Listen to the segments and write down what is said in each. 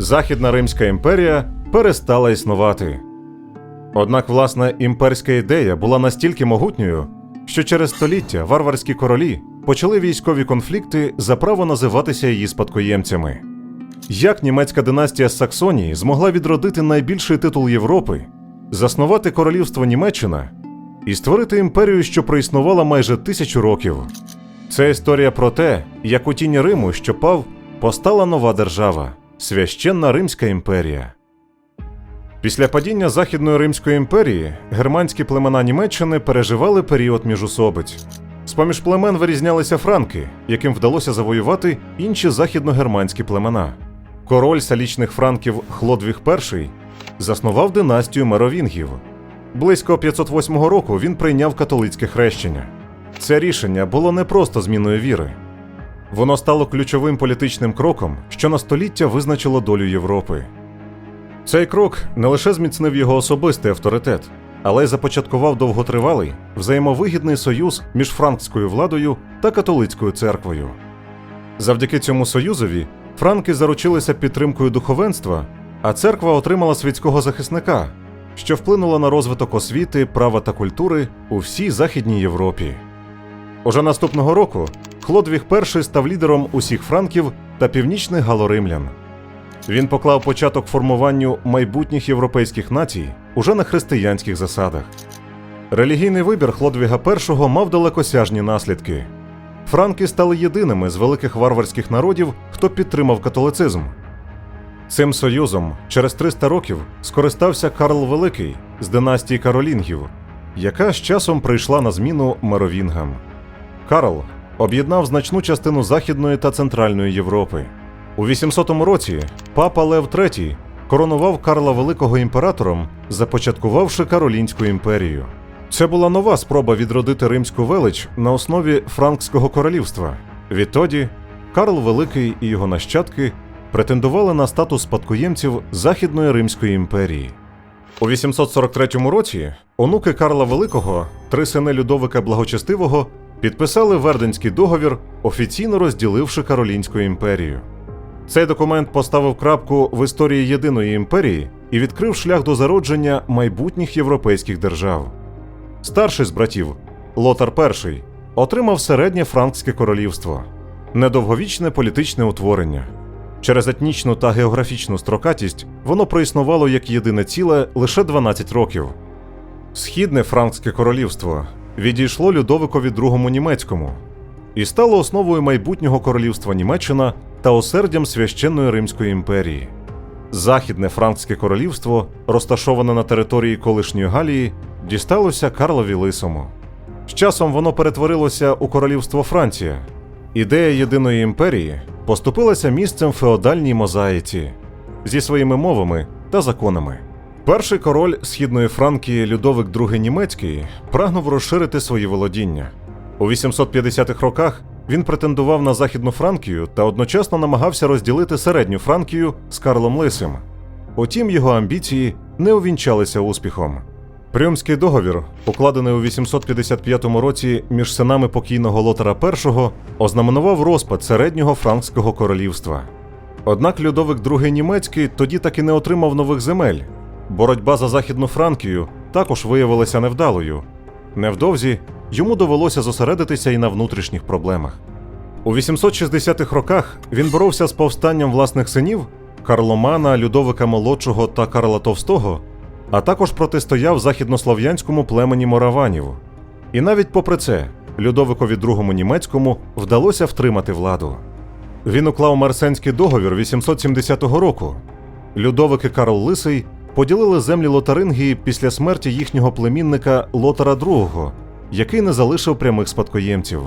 Західна Римська імперія перестала існувати. Однак, власна імперська ідея була настільки могутньою, що через століття варварські королі почали військові конфлікти за право називатися її спадкоємцями. Як німецька династія Саксонії змогла відродити найбільший титул Європи, заснувати королівство Німеччина і створити імперію, що проіснувала майже тисячу років? Це історія про те, як у тіні Риму, що пав, постала нова держава священна Римська імперія. Після падіння Західної Римської імперії германські племена Німеччини переживали період міжусобиць. З-поміж племен вирізнялися франки, яким вдалося завоювати інші західногерманські племена. Король салічних франків Хлодвіг І заснував династію меровінгів. Близько 508 року він прийняв католицьке хрещення. Це рішення було не просто зміною віри. Воно стало ключовим політичним кроком, що на століття визначило долю Європи. Цей крок не лише зміцнив його особистий авторитет, але й започаткував довготривалий взаємовигідний союз між франкською владою та католицькою церквою. Завдяки цьому союзові франки заручилися підтримкою духовенства, а церква отримала світського захисника, що вплинуло на розвиток освіти, права та культури у всій Західній Європі. Уже наступного року Хлодвіг І став лідером усіх франків та північних галоримлян. Він поклав початок формуванню майбутніх європейських націй уже на християнських засадах. Релігійний вибір Хлодвіга І мав далекосяжні наслідки. Франки стали єдиними з великих варварських народів, хто підтримав католицизм. Цим союзом через 300 років скористався Карл Великий з династії Каролінгів, яка з часом прийшла на зміну Меровінгам. Карл об'єднав значну частину Західної та Центральної Європи. У 800 році папа Лев III коронував Карла Великого імператором, започаткувавши Каролінську імперію. Це була нова спроба відродити римську велич на основі Франкського королівства. Відтоді Карл Великий і його нащадки претендували на статус спадкоємців Західної Римської імперії. У 843 році онуки Карла Великого, три сини Людовика Благочестивого, підписали Верденський договір, офіційно розділивши Каролінську імперію. Цей документ поставив крапку в історії єдиної імперії і відкрив шлях до зародження майбутніх європейських держав. Старший з братів, Лотар І, отримав середнє франкське королівство, недовговічне політичне утворення. Через етнічну та географічну строкатість воно проіснувало як єдине ціле лише 12 років. Східне франкське королівство відійшло Людовикові II німецькому і стало основою майбутнього королівства Німеччина та осердям священної Римської імперії. Західне франкське королівство, розташоване на території колишньої Галії, дісталося Карлові Лисому. З часом воно перетворилося у королівство Франція. Ідея єдиної імперії поступилася місцем феодальній мозаїці зі своїми мовами та законами. Перший король східної Франкії Людовик II Німецький прагнув розширити свої володіння. У 850-х роках він претендував на Західну Франкію та одночасно намагався розділити середню Франкію з Карлом Лисим. Утім, його амбіції не увінчалися успіхом. Прюмський договір, укладений у 855 році між синами покійного Лотара І, ознаменував розпад середнього франкського королівства. Однак Людовик II Німецький тоді так і не отримав нових земель. Боротьба за Західну Франкію також виявилася невдалою. Невдовзі йому довелося зосередитися і на внутрішніх проблемах. У 860-х роках він боровся з повстанням власних синів Карломана, Людовика Молодшого та Карла Товстого, а також протистояв західнослов'янському племені мораванів. І навіть попри це, Людовикові II німецькому вдалося втримати владу. Він уклав Марсенський договір 870 року. Людовик і Карл Лисий поділили землі Лотарингії після смерті їхнього племінника Лотара II, який не залишив прямих спадкоємців.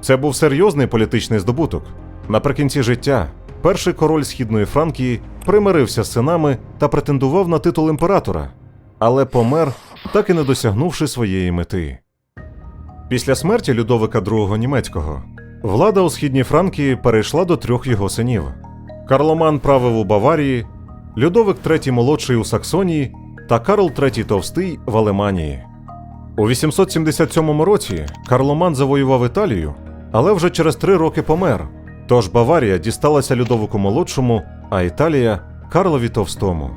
Це був серйозний політичний здобуток. Наприкінці життя перший король східної Франкії примирився з синами та претендував на титул імператора, але помер, так і не досягнувши своєї мети. Після смерті Людовика II німецького влада у східній Франкії перейшла до трьох його синів. Карломан правив у Баварії, Людовик III молодший у Саксонії та Карл III Товстий в Алеманії. У 877 році Карломан завоював Італію, але вже через три роки помер. Тож Баварія дісталася Людовику молодшому, а Італія Карлові Товстому.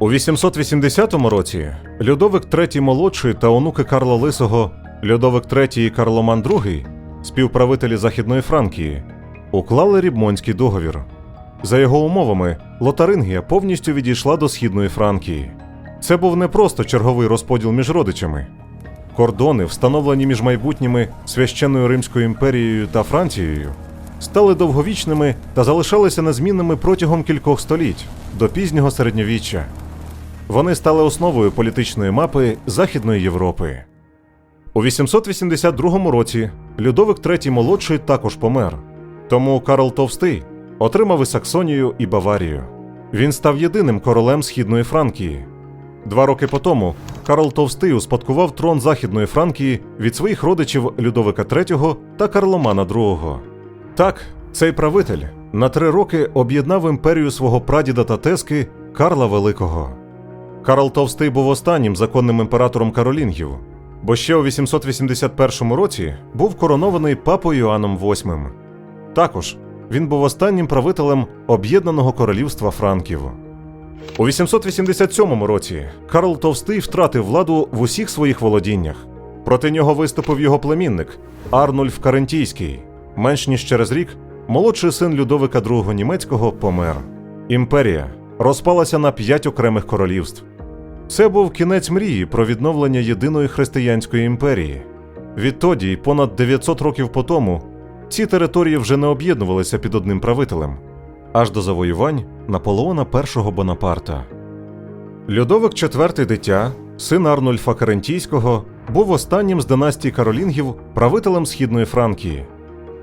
У 880 році Людовик III молодший та онуки Карла Лисого, Людовик III і Карломан II, співправителі Західної Франкії, уклали Рібмонський договір. За його умовами, Лотарингія повністю відійшла до Східної Франкії. Це був не просто черговий розподіл між родичами. Кордони, встановлені між майбутніми священною Римською імперією та Францією, стали довговічними та залишалися незмінними протягом кількох століть до пізнього середньовіччя. Вони стали основою політичної мапи Західної Європи. У 882 році Людовик III молодший також помер, тому Карл Товстий отримав і Саксонію і Баварію. Він став єдиним королем Східної Франкії. Два роки по тому Карл Товстий успадкував трон Західної Франкії від своїх родичів Людовика III та Карломана II. Так, цей правитель на три роки об'єднав імперію свого прадіда та тески Карла Великого. Карл Товстий був останнім законним імператором каролінгів, бо ще у 881 році був коронований папою Іоанном VIII. Також він був останнім правителем об'єднаного королівства Франків. У 887 році Карл Товстий втратив владу в усіх своїх володіннях. Проти нього виступив його племінник Арнульф Карентійський. Менш ніж через рік молодший син Людовика II німецького помер. Імперія розпалася на п'ять окремих королівств. Це був кінець мрії про відновлення єдиної християнської імперії. Відтоді, понад 900 років по тому, ці території вже не об'єднувалися під одним правителем, аж до завоювань Наполеона І Бонапарта. Людовик IV дитя, син Арнольфа Карентійського, був останнім з династії Каролінгів правителем Східної Франкії.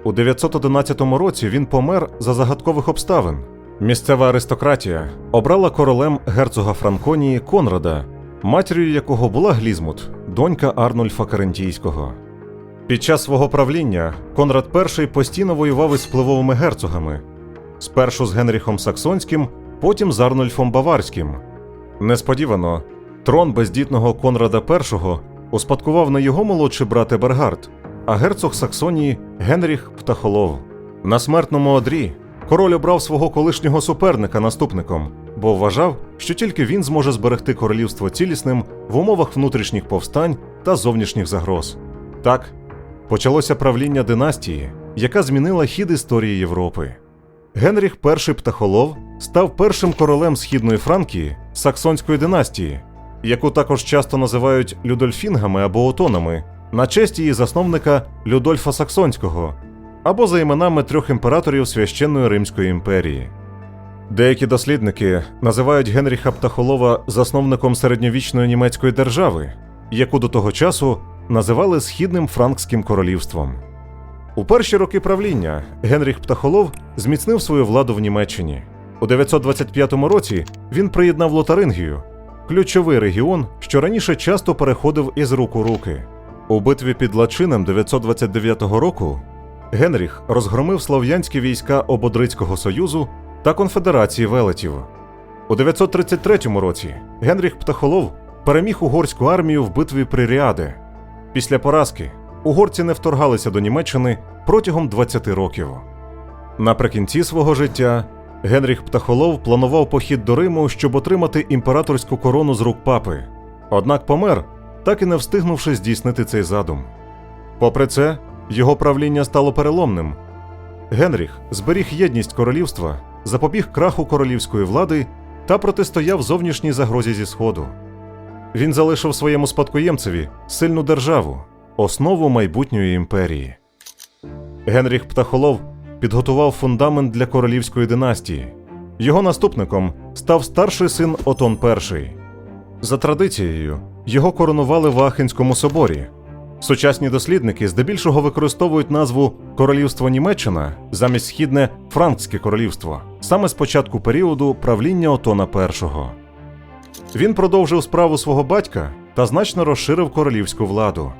У 911 році він помер за загадкових обставин. Місцева аристократія обрала королем герцога Франконії Конрада, матір'ю якого була Глізмут, донька Арнольфа Карентійського. Під час свого правління Конрад І постійно воював із впливовими герцогами, спершу з Генріхом Саксонським, потім з Арнольфом Баварським. Несподівано, трон бездітного Конрада І успадкував не його молодший брат Ебергард, а герцог Саксонії Генріх Птахолов. На смертному одрі король обрав свого колишнього суперника наступником, бо вважав, що тільки він зможе зберегти королівство цілісним в умовах внутрішніх повстань та зовнішніх загроз. Так, почалося правління династії, яка змінила хід історії Європи. Генріх І Птахолов став першим королем Східної Франкії саксонської династії, яку також часто називають Людольфінгами або Отонами, на честь її засновника Людольфа Саксонського, або за іменами трьох імператорів священної Римської імперії. Деякі дослідники називають Генріха Птахолова засновником середньовічної німецької держави, яку до того часу називали Східним Франкським королівством. У перші роки правління Генріх Птахолов зміцнив свою владу в Німеччині. У 925 році він приєднав Лотарингію, ключовий регіон, що раніше часто переходив із рук у руки. У битві під Лачином 929 року Генріх розгромив слов'янські війська Ободрицького союзу та конфедерації велетів. У 933 році Генріх Птахолов переміг угорську армію в битві при Ріаде. Після поразки угорці не вторгалися до Німеччини протягом 20 років. Наприкінці свого життя Генріх Птахолов планував похід до Риму, щоб отримати імператорську корону з рук папи, однак помер, так і не встигнувши здійснити цей задум. Попри це, його правління стало переломним. Генріх зберіг єдність королівства, запобіг краху королівської влади та протистояв зовнішній загрозі зі Сходу. Він залишив своєму спадкоємцеві сильну державу, основу майбутньої імперії. Генріх Птахолов підготував фундамент для королівської династії. Його наступником став старший син Отон І. За традицією, його коронували в Аахенському соборі. Сучасні дослідники здебільшого використовують назву Королівство Німеччина замість східне Франкське королівство саме з початку періоду правління Отона І. Він продовжив справу свого батька та значно розширив королівську владу.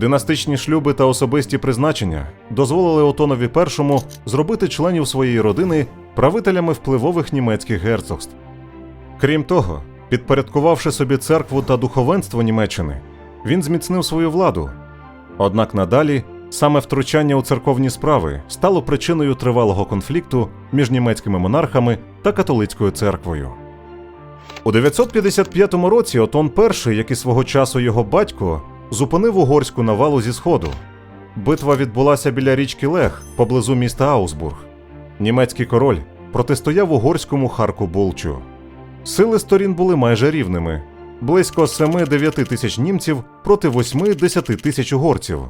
Династичні шлюби та особисті призначення дозволили Отонові І зробити членів своєї родини правителями впливових німецьких герцогств. Крім того, підпорядкувавши собі церкву та духовенство Німеччини, він зміцнив свою владу. Однак надалі Саме втручання у церковні справи стало причиною тривалого конфлікту між німецькими монархами та католицькою церквою. У 955 році Отон І, як і свого часу його батько, зупинив угорську навалу зі сходу. Битва відбулася біля річки Лех поблизу міста Аусбург. Німецький король протистояв угорському Харку Булчу. Сили сторін були майже рівними близько 7-9 тисяч німців проти 8-10 тисяч угорців.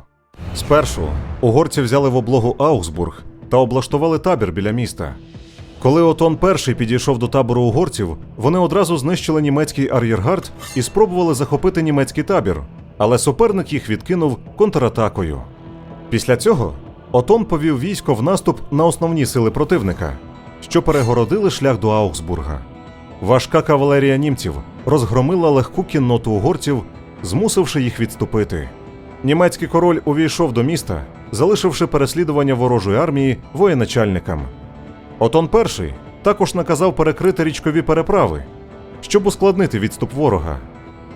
Спершу угорці взяли в облогу Аусбург та облаштували табір біля міста. Коли Отон І підійшов до табору угорців, вони одразу знищили німецький ар'єргард і спробували захопити німецький табір, але суперник їх відкинув контратакою. Після цього Отон повів військо в наступ на основні сили противника, що перегородили шлях до Аугсбурга. Важка кавалерія німців розгромила легку кінноту угорців, змусивши їх відступити. Німецький король увійшов до міста, залишивши переслідування ворожої армії воєначальникам. Отон І також наказав перекрити річкові переправи, щоб ускладнити відступ ворога.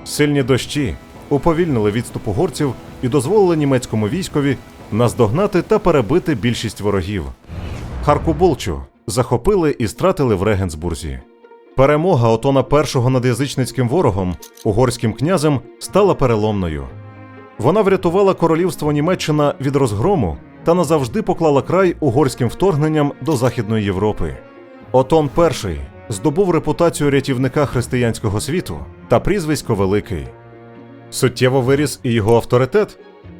Сильні дощі уповільнили відступ угорців і дозволили німецькому військові наздогнати та перебити більшість ворогів. Харкуболчу захопили і стратили в Регенсбурзі. Перемога Отона І над язичницьким ворогом, угорським князем, стала переломною. Вона врятувала королівство Німеччина від розгрому та назавжди поклала край угорським вторгненням до Західної Європи. Отон І здобув репутацію рятівника християнського світу та прізвисько Великий. Суттєво виріс і його авторитет.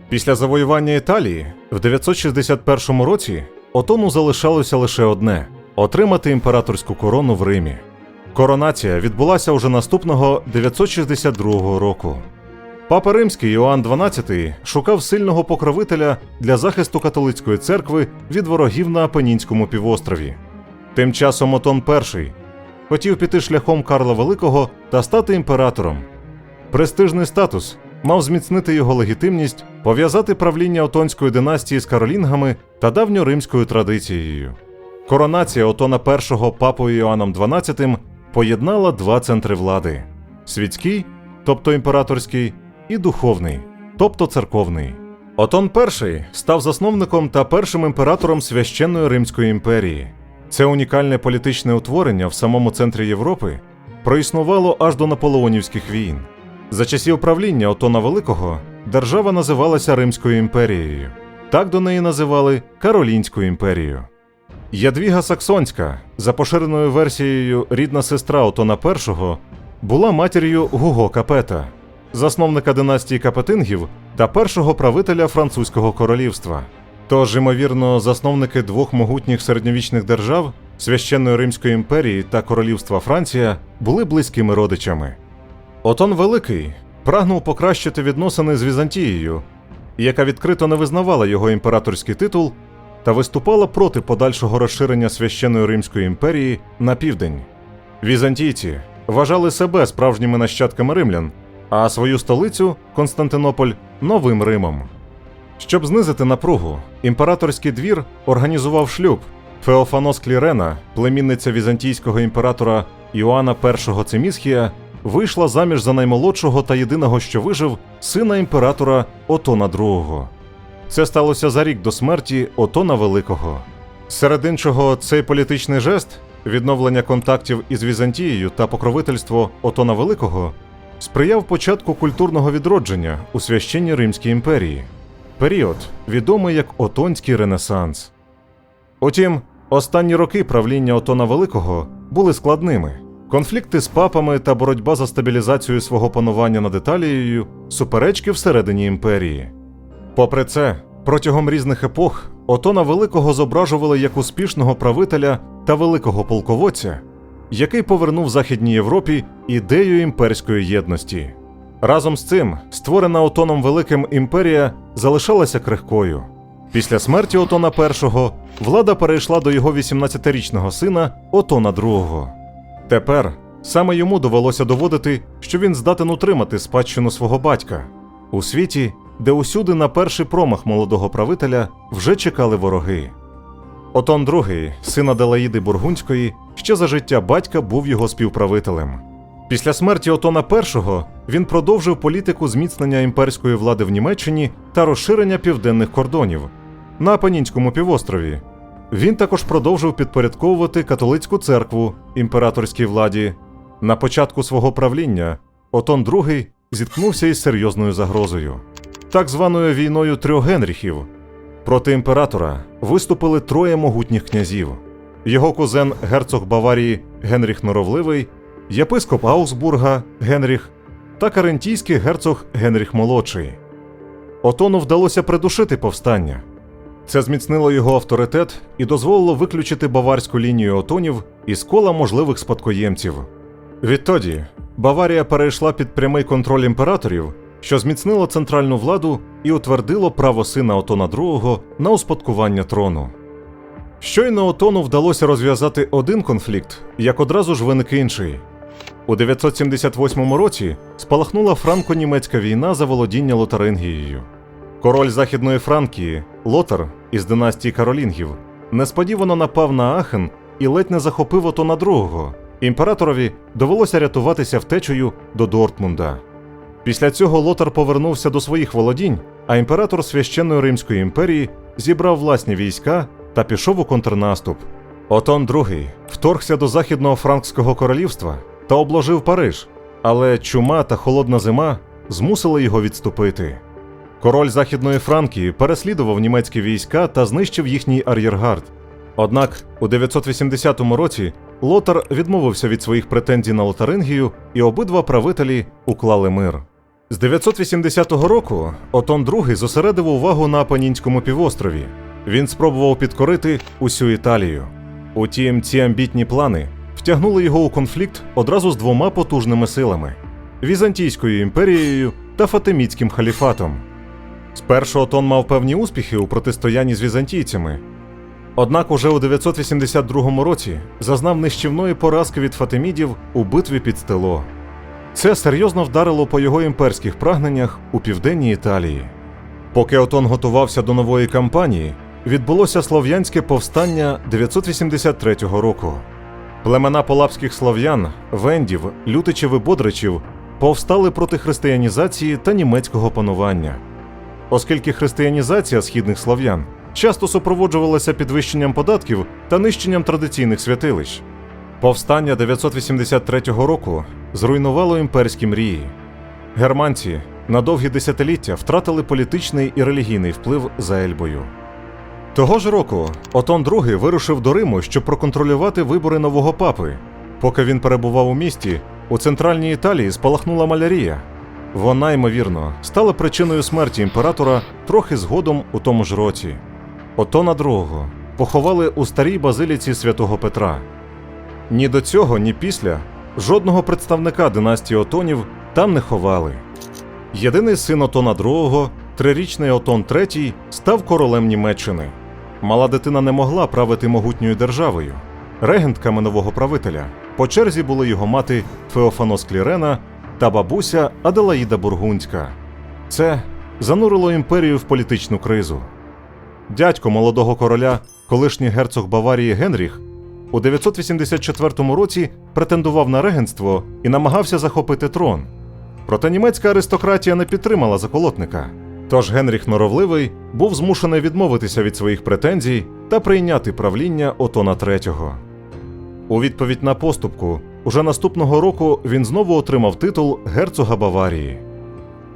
Після завоювання Італії в 961 році Отону залишалося лише одне отримати імператорську корону в Римі. Коронація відбулася уже наступного 962 року. Папа Римський Іоанн XII шукав сильного покровителя для захисту католицької церкви від ворогів на Апенінському півострові. Тим часом Отон І хотів піти шляхом Карла Великого та стати імператором. Престижний статус мав зміцнити його легітимність, пов'язати правління Отонської династії з каролінгами та давньоримською традицією. Коронація Отона І папою Іоанном XII поєднала два центри влади: світський, тобто імператорський, і духовний, тобто церковний. Отон І став засновником та першим імператором священної Римської імперії. Це унікальне політичне утворення в самому центрі Європи проіснувало аж до наполеонівських війн. За часів правління Отона Великого держава називалася Римською імперією. Так до неї називали Каролінською імперією. Ядвіга Саксонська, за поширеною версією рідна сестра Отона І, була матір'ю Гуго Капета, засновника династії Капетингів та першого правителя французького королівства. Тож, ймовірно, засновники двох могутніх середньовічних держав священної Римської імперії та Королівства Франція були близькими родичами. Отон Великий прагнув покращити відносини з Візантією, яка відкрито не визнавала його імператорський титул та виступала проти подальшого розширення священної Римської імперії на південь. Візантійці вважали себе справжніми нащадками римлян, а свою столицю Константинополь новим Римом. Щоб знизити напругу, імператорський двір організував шлюб. Феофанос Клірена, племінниця візантійського імператора Іоанна І Цимісхія, вийшла заміж за наймолодшого та єдиного, що вижив, сина імператора Отона II. Це сталося за рік до смерті Отона Великого. Серед іншого, цей політичний жест, відновлення контактів із Візантією та покровительство Отона Великого, сприяв початку культурного відродження у священній Римській імперії, період, відомий як Отонський Ренесанс. Утім, останні роки правління Отона Великого були складними. Конфлікти з папами та боротьба за стабілізацію свого панування над Італією, суперечки всередині імперії. Попри це, протягом різних епох Отона Великого зображували як успішного правителя та великого полководця, який повернув Західній Європі ідею імперської єдності. Разом з цим, створена Отоном Великим імперія залишалася крихкою. Після смерті Отона І влада перейшла до його 18-річного сина Отона II. Тепер саме йому довелося доводити, що він здатен утримати спадщину свого батька у світі, де усюди на перший промах молодого правителя вже чекали вороги. Отон II, син Аделаїди Бургунської, ще за життя батька був його співправителем. Після смерті Отона І він продовжив політику зміцнення імперської влади в Німеччині та розширення південних кордонів на Апенінському півострові. Він також продовжив підпорядковувати католицьку церкву імператорській владі. На початку свого правління Отон II зіткнувся із серйозною загрозою, так званою війною трьох Генріхів. Проти імператора виступили троє могутніх князів: його кузен герцог Баварії Генріх Норовливий, єпископ Аусбурга Генріх та карентійський герцог Генріх Молодший. Отону вдалося придушити повстання. Це зміцнило його авторитет і дозволило виключити баварську лінію отонів із кола можливих спадкоємців. Відтоді Баварія перейшла під прямий контроль імператорів, що зміцнило центральну владу і утвердило право сина Отона II на успадкування трону. Щойно Отону вдалося розв'язати один конфлікт, як одразу ж виник інший. У 978 році спалахнула франко-німецька війна за володіння Лотарингією. Король Західної Франкії, Лотар із династії Каролінгів, несподівано напав на Ахен і ледь не захопив Отона II. Імператорові довелося рятуватися втечею до Дортмунда. Після цього Лотар повернувся до своїх володінь, а імператор священної Римської імперії зібрав власні війська та пішов у контрнаступ. Отон II вторгся до західного франкського королівства та обложив Париж, але чума та холодна зима змусили його відступити. Король Західної Франкії переслідував німецькі війська та знищив їхній ар'єргард. Однак у 980 році Лотар відмовився від своїх претензій на Лотарингію, і обидва правителі уклали мир. З 980 року Отон II зосередив увагу на Апенінському півострові. Він спробував підкорити усю Італію. Утім, ці амбітні плани втягнули його у конфлікт одразу з двома потужними силами Візантійською імперією та Фатимідським халіфатом. Спершу Отон мав певні успіхи у протистоянні з візантійцями. Однак уже у 982 році зазнав нищівної поразки від фатимідів у битві під Стело. Це серйозно вдарило по його імперських прагненнях у південній Італії. Поки Отон готувався до нової кампанії, відбулося слов'янське повстання 983 року. Племена полапських слов'ян, вендів, лютичів і бодричів повстали проти християнізації та німецького панування. Оскільки християнізація східних слов'ян часто супроводжувалася підвищенням податків та нищенням традиційних святилищ. Повстання 983 року зруйнувало імперські мрії. Германці на довгі десятиліття втратили політичний і релігійний вплив за Ельбою. Того ж року Отон II вирушив до Риму, щоб проконтролювати вибори нового папи. Поки він перебував у місті, у центральній Італії спалахнула малярія. Вона, ймовірно, стала причиною смерті імператора трохи згодом у тому ж році. Отона II поховали у старій базиліці святого Петра. Ні до цього, ні після жодного представника династії Отонів там не ховали. Єдиний син Отона II, трирічний Отон III, став королем Німеччини. Мала дитина не могла правити могутньою державою. Регентками нового правителя по черзі були його мати Феофанос Клірена та бабуся Аделаїда Бургунська. Це занурило імперію в політичну кризу. Дядько молодого короля, колишній герцог Баварії Генріх, у 984 році претендував на регенство і намагався захопити трон. Проте німецька аристократія не підтримала заколотника. Тож Генріх Норовливий був змушений відмовитися від своїх претензій та прийняти правління Отона III. У відповідь на поступку, уже наступного року він знову отримав титул герцога Баварії.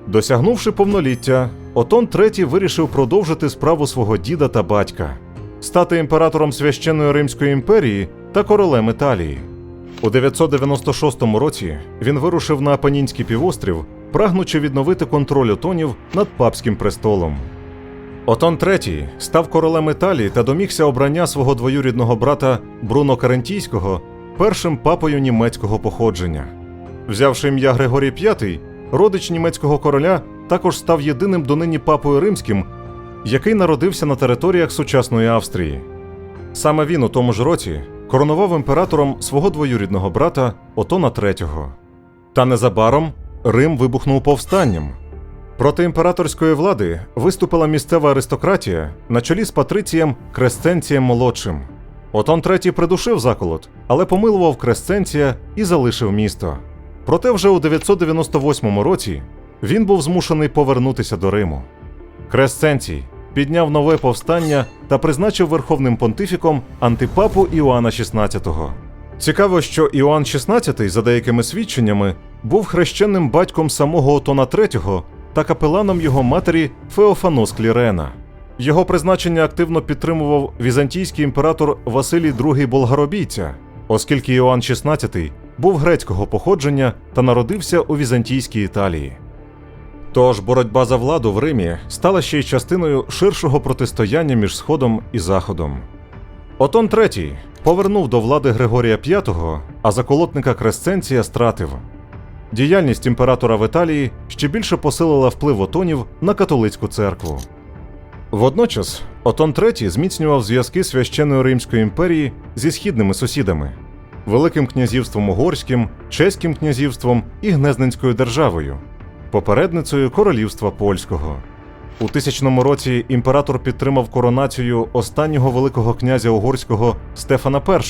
Досягнувши повноліття, Отон III вирішив продовжити справу свого діда та батька, стати імператором священної Римської імперії та королем Італії. У 996 році він вирушив на Апенінський півострів, прагнучи відновити контроль отонів над папським престолом. Отон III став королем Італії та домігся обрання свого двоюрідного брата Бруно Карентійського першим папою німецького походження. Взявши ім'я Григорій V, родич німецького короля також став єдиним донині папою римським, який народився на територіях сучасної Австрії. Саме він у тому ж році коронував імператором свого двоюрідного брата Отона III. Та незабаром Рим вибухнув повстанням. Проти імператорської влади виступила місцева аристократія на чолі з патрицієм Кресценцієм молодшим. Отон III придушив заколот, але помилував Кресценція і залишив місто. Проте вже у 998 році він був змушений повернутися до Риму. Кресценцій підняв нове повстання та призначив верховним понтифіком антипапу Іоанна XVI. Цікаво, що Іоанн XVI, за деякими свідченнями, був хрещенним батьком самого Отона III та капеланом його матері Феофанос Клірена. Його призначення активно підтримував візантійський імператор Василій II Болгаробійця, оскільки Іоанн XVI був грецького походження та народився у візантійській Італії. Тож боротьба за владу в Римі стала ще й частиною ширшого протистояння між Сходом і Заходом. Отон III повернув до влади Григорія V, а заколотника Кресценція стратив. Діяльність імператора в Італії ще більше посилила вплив отонів на католицьку церкву. Водночас Отон III зміцнював зв'язки священної Римської імперії зі східними сусідами Великим князівством Угорським, Чеським князівством і Гнезненською державою, попередницею королівства польського. У тисячному році імператор підтримав коронацію останнього великого князя угорського Стефана І.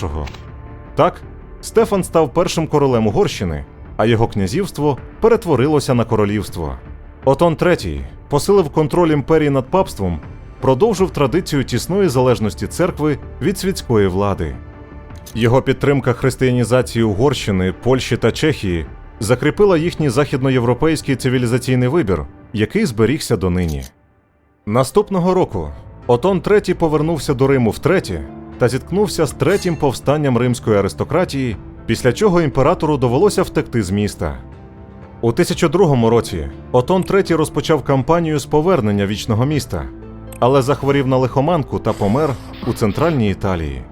Так, Стефан став першим королем Угорщини, а його князівство перетворилося на королівство. Отон III посилив контроль імперії над папством, продовжив традицію тісної залежності церкви від світської влади. Його підтримка християнізації Угорщини, Польщі та Чехії закріпила їхній західноєвропейський цивілізаційний вибір, який зберігся донині. Наступного року Отон III повернувся до Риму втретє та зіткнувся з третім повстанням римської аристократії, після чого імператору довелося втекти з міста. У 1002 році Отон III розпочав кампанію з повернення вічного міста, але захворів на лихоманку та помер у центральній Італії.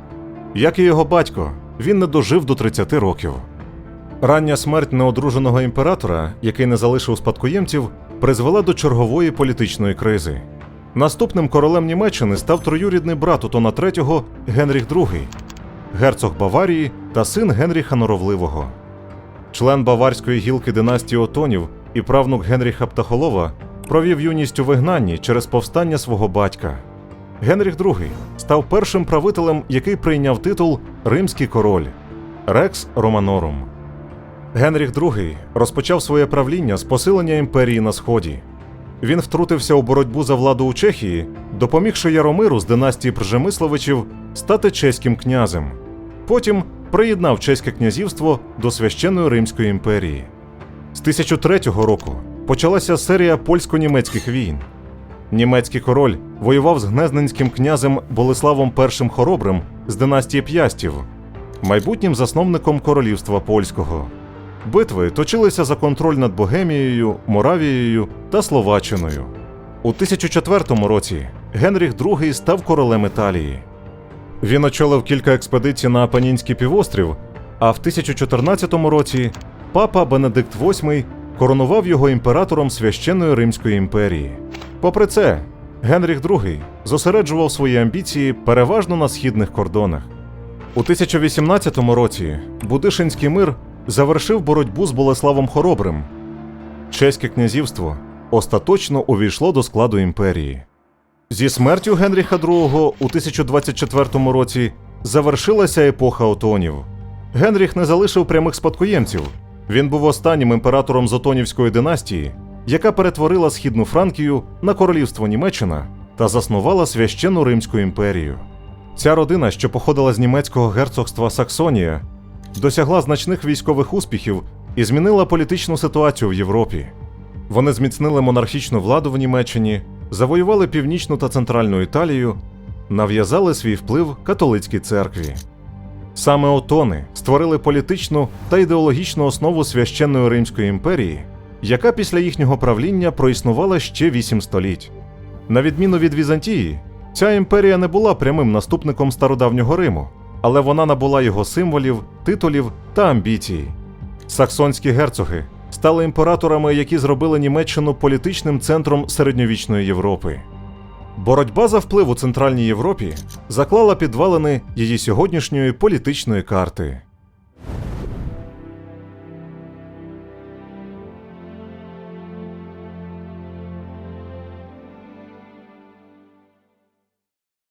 Як і його батько, він не дожив до 30 років. Рання смерть неодруженого імператора, який не залишив спадкоємців, призвела до чергової політичної кризи. Наступним королем Німеччини став троюрідний брат Отона III Генріх II, герцог Баварії та син Генріха Норовливого. Член баварської гілки династії Отонів і правнук Генріха Птахолова провів юність у вигнанні через повстання свого батька. Генріх II став першим правителем, який прийняв титул Римський король Рекс Романорум. Генріх II розпочав своє правління з посилення імперії на сході. Він втрутився у боротьбу за владу у Чехії, допомігши Яромиру з династії Пржемисловичів стати чеським князем. Потім приєднав чеське князівство до священної Римської імперії. З 1003 року почалася серія польсько-німецьких війн. Німецький король воював з гнезненським князем Болеславом І Хоробрим з династії П'ястів, майбутнім засновником королівства польського. Битви точилися за контроль над Богемією, Моравією та Словаччиною. У 1004 році Генріх II став королем Італії. Він очолив кілька експедицій на Апенінський півострів, а в 1014 році папа Бенедикт VIII коронував його імператором священної Римської імперії. Попри це, Генріх II зосереджував свої амбіції переважно на східних кордонах. У 1018 році Будишинський мир завершив боротьбу з Болеславом Хоробрим. Чеське князівство остаточно увійшло до складу імперії. Зі смертю Генріха II у 1024 році завершилася епоха Отонів. Генріх не залишив прямих спадкоємців. Він був останнім імператором з Отонівської династії, яка перетворила східну Франкію на королівство Німеччина та заснувала священну Римську імперію. Ця родина, що походила з німецького герцогства Саксонія, досягла значних військових успіхів і змінила політичну ситуацію в Європі. Вони зміцнили монархічну владу в Німеччині, завоювали північну та центральну Італію, нав'язали свій вплив католицькій церкві. Саме Отони створили політичну та ідеологічну основу священної Римської імперії, яка після їхнього правління проіснувала ще вісім століть. На відміну від Візантії, ця імперія не була прямим наступником стародавнього Риму, але вона набула його символів, титулів та амбіцій. Саксонські герцоги стали імператорами, які зробили Німеччину політичним центром середньовічної Європи. Боротьба за вплив у Центральній Європі заклала підвалини її сьогоднішньої політичної карти.